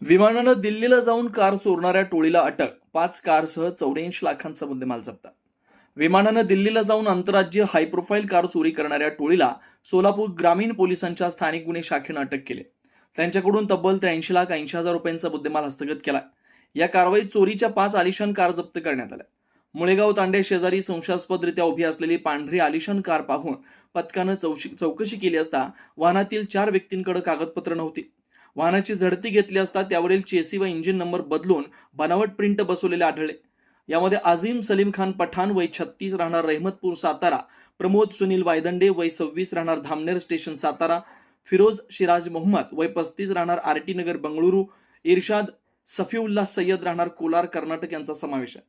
विमानानं दिल्लीला जाऊन कार चोरणाऱ्या टोळीला अटक. पाच कारसह चौऱ्याऐंशी लाखांचा मुद्देमाल जप्त. विमानानं दिल्लीला जाऊन आंतरराज्य हाय प्रोफाईल कार चोरी करणाऱ्या टोळीला सोलापूर ग्रामीण पोलिसांच्या स्थानिक गुन्हे शाखेनं अटक केली. त्यांच्याकडून तब्बल त्र्याऐंशी लाख ऐंशी हजार रुपयांचा मुद्देमाल हस्तगत केला. या कारवाईत चोरीच्या पाच आलिशान कार जप्त करण्यात आल्या. मुळेगाव तांडे शेजारी संशयास्पदरित्या उभी असलेली पांढरी आलिशान कार पाहून पथकानं चौशी चौकशी केली असता वाहनातील चार व्यक्तींकडे कागदपत्र नव्हती. वाहनाची झडती घेतली असता त्यावरील चेसी व इंजिन नंबर बदलून बनावट प्रिंट बसवलेले आढळले. यामध्ये आझीम सलीम खान पठाण वय छत्तीस राहणार रहमतपूर सातारा प्रमोद सुनील वायदंडे वय सव्वीस राहणार धामनेर स्टेशन सातारा फिरोज शिराज मोहम्मद वय पस्तीस राहणार आर टी नगर बंगळुरू इर्शाद सफीउल्ला सय्यद राहणार कोलार कर्नाटक यांचा समावेश आहे.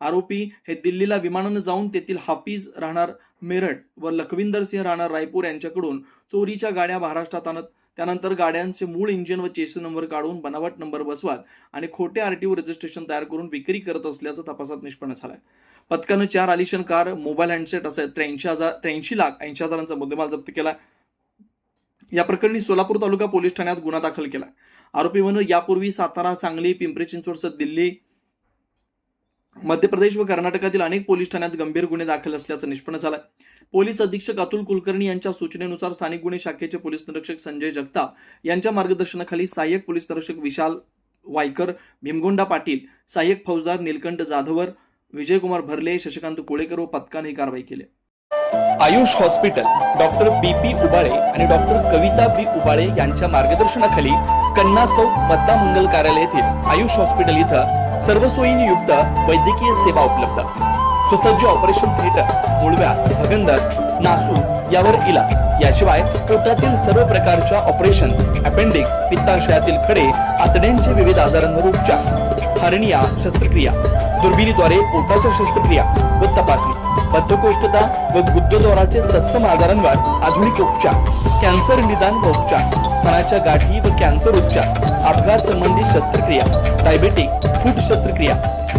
आरोपी हे दिल्लीला विमानानं जाऊन तेथील हाफिज राहणार मेरठ व लखविंदर सिंह राहणार रायपूर यांच्याकडून चोरीच्या गाड्या महाराष्ट्रात आणत त्यानंतर गाड्यांचे मूळ इंजिन व चेसी नंबर काढून बनावट नंबर बसवत आणि खोटे आरटीओ रजिस्ट्रेशन तयार करून विक्री करत असल्याचं तपासात निष्पन्न झालंय. पथकानं चार आलिशन कार मोबाईल हँडसेट असं त्र्याऐंशी हजार त्र्याऐंशी लाख ऐंशी हजारांचा मुद्देमाल जप्त केला. या प्रकरणी सोलापूर तालुका पोलीस ठाण्यात गुन्हा दाखल केला. आरोपी म्हणून यापूर्वी सातारा सांगली पिंपरी चिंचवडसह दिल्ली मध्य प्रदेश व कर्नाटकातील अनेक पोलीस ठाण्यात गंभीर गुन्हे दाखल असल्याचं निष्पन्न झालंय. पोलीस अधीक्षक अतुल कुलकर्णी यांच्या सूचनेनुसार स्थानिक गुन्हे शाखेचे पोलीस निरीक्षक संजय जगताप यांच्या मार्गदर्शनाखाली सहाय्यक पोलीस निरीक्षक विशाल वायकर भीमगोंडा पाटील सहाय्यक फौजदार निलकंठ जाधवर विजयकुमार भरले शशिकांत कोळेकर व पथकाने ही कारवाई केली. Ayush hospital doctor B P Ubale आणि डॉक्टर कविता बी उबाळे यांच्या मार्गदर्शनाखाली कन्ना चौक मतदा मंगल कार्यालय येथील आयुष हॉस्पिटल इथं सर्व सोयींनी युक्त वैद्यकीय सेवा उपलब्ध. सुसज्ज ऑपरेशन थिएटर मुळव्या भगंदर नासू यावर इलाज. याशिवाय पोटातील सर्व प्रकारच्या ऑपरेशन अपेंडिक्स पित्ताशयातील खडे आतड्यांचे विविध आजारांवर उपचार. हर्निया शस्त्रक्रिया. दुर्बिणीद्वारे पोटाच्या शस्त्रक्रिया व तपासणी. बद्धकोष्ठता व गुद्धद्वाराचे तत्सम आजारांवर आधुनिक उपचार. कॅन्सर निदान व उपचार. स्तनाच्या गाठी व कॅन्सर उपचार. अपघात संबंधी शस्त्रक्रिया. डायबेटिक फूट शस्त्रक्रिया.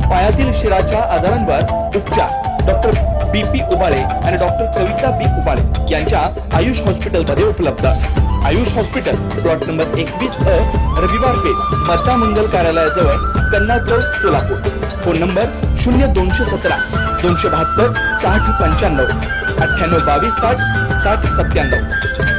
पायातील शिराच्या आजारांवर उपचार. डॉक्टर बी पी उबाळे आणि डॉक्टर कविता बी उबाळे यांच्या आयुष हॉस्पिटलमध्ये उपलब्ध. आयुष हॉस्पिटल प्लॉट नंबर एकवीस अ रविवार पेठ मता मंगल कार्यालयाजवळ कन्ना चौक सोलापूर. फोन नंबर शून्य दोनशे सतरा दोनशे बहात्तर साठ पंच्याण्णव अठ्ठ्याण्णव बावीस साठ साठ सत्त्याण्णव.